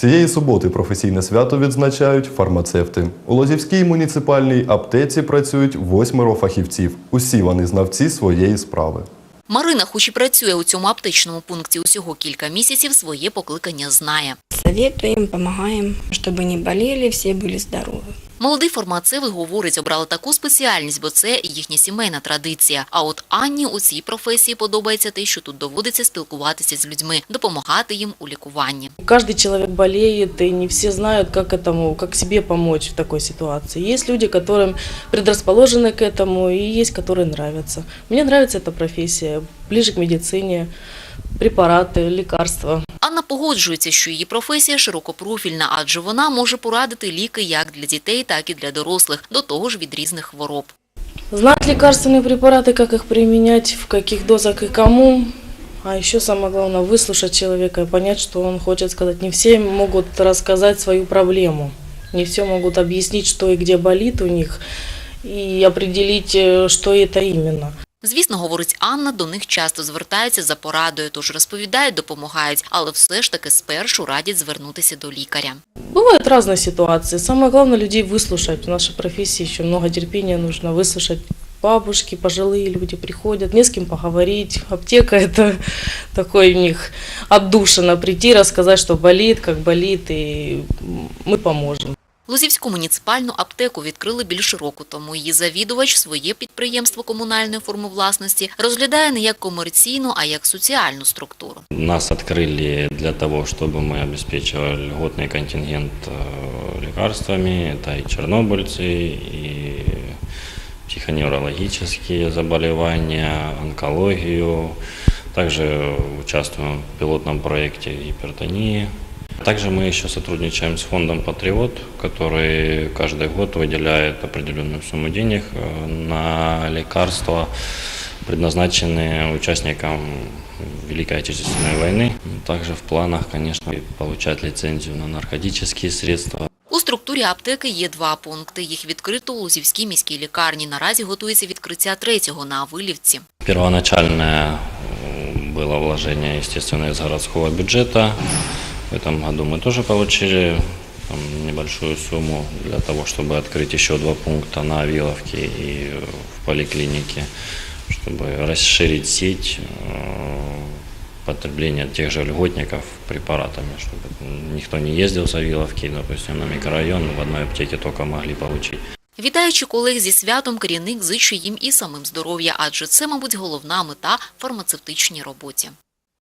Цієї суботи професійне свято відзначають фармацевти. У Лозівській муніципальній аптеці працюють восьмеро фахівців. Усі вони знавці своєї справи. Марина, хоч і працює у цьому аптечному пункті усього кілька місяців, своє покликання знає. Советуем, помогаем, чтобы не болели, все были здоровы. Молодий фармацевт говорить, обрали таку спеціальність, бо це їхня сімейна традиція. А от Анні у цій професії подобається те, що тут доводиться спілкуватися з людьми, допомагати їм у лікуванні. Каждый человек болеет, и не все знают, как этому, как себе помочь в такой ситуации. Есть люди, которым предрасположены к этому, и есть, которые нравятся. Мне нравится эта профессия, ближе к медицине, препараты, лекарства. Анна погоджується, що її професія широкопрофільна, адже вона може порадити ліки як для дітей, так і для дорослих, до того ж від різних хвороб. Знать лекарственные препараты, как их применять, в каких дозах и кому. А еще самое главное, выслушать человека и понять, что он хочет сказать. Не все могут рассказать свою проблему. Не все могут объяснить, что и где болит у них, и определить, э, что это именно. Звісно, говорить Анна, до них часто звертаються за порадою, тож розповідають, допомагають, але все ж таки спершу радять звернутися до лікаря. Бывают разные ситуации. Самое главное людей выслушать. В нашей профессии еще много терпения нужно выслушать. Бабушки, пожилые люди приходят, не с кем поговорить. Аптека – это такой у них отдушина. Прийти, рассказать, что болит, как болит, и мы поможем. Лозівську муніципальну аптеку відкрили більше року тому. Її завідувач своє підприємство комунальної форми власності розглядає не як комерційну, а як соціальну структуру. Нас открыли для того, чтобы мы обеспечивали льготный контингент э, лекарствами. Это и чернобыльцы, и психоневрологические заболевания, онкологию. Также участвуем в пилотном проекте гипертонии. Также мы еще сотрудничаем с фондом «Патриот», который каждый год выделяет определенную сумму денег э, на лекарства, предназначенные участникам Великой Отечественной войны. Также в планах, конечно, получать лицензию на наркотические средства. У структурі аптеки є два пункти. Їх відкрито у Лозівській міській лікарні. Наразі готується відкриття третього на Вилівці. Первоначальное э, было вложение, естественно, из городского бюджета. В этом году мы тоже получили там, небольшую сумму для того, чтобы открыть еще два пункта на Авиловке и в поликлинике, чтобы расширить сеть э, потребления тех же льготников препаратами, чтобы никто не ездил с Авиловки, допустим, на микрорайон, в одной аптеке только могли получить. Вітаючи колег зі святом, керівник зичує їм і самим здоров'я, адже це, мабуть, головна мета в фармацевтичній роботі.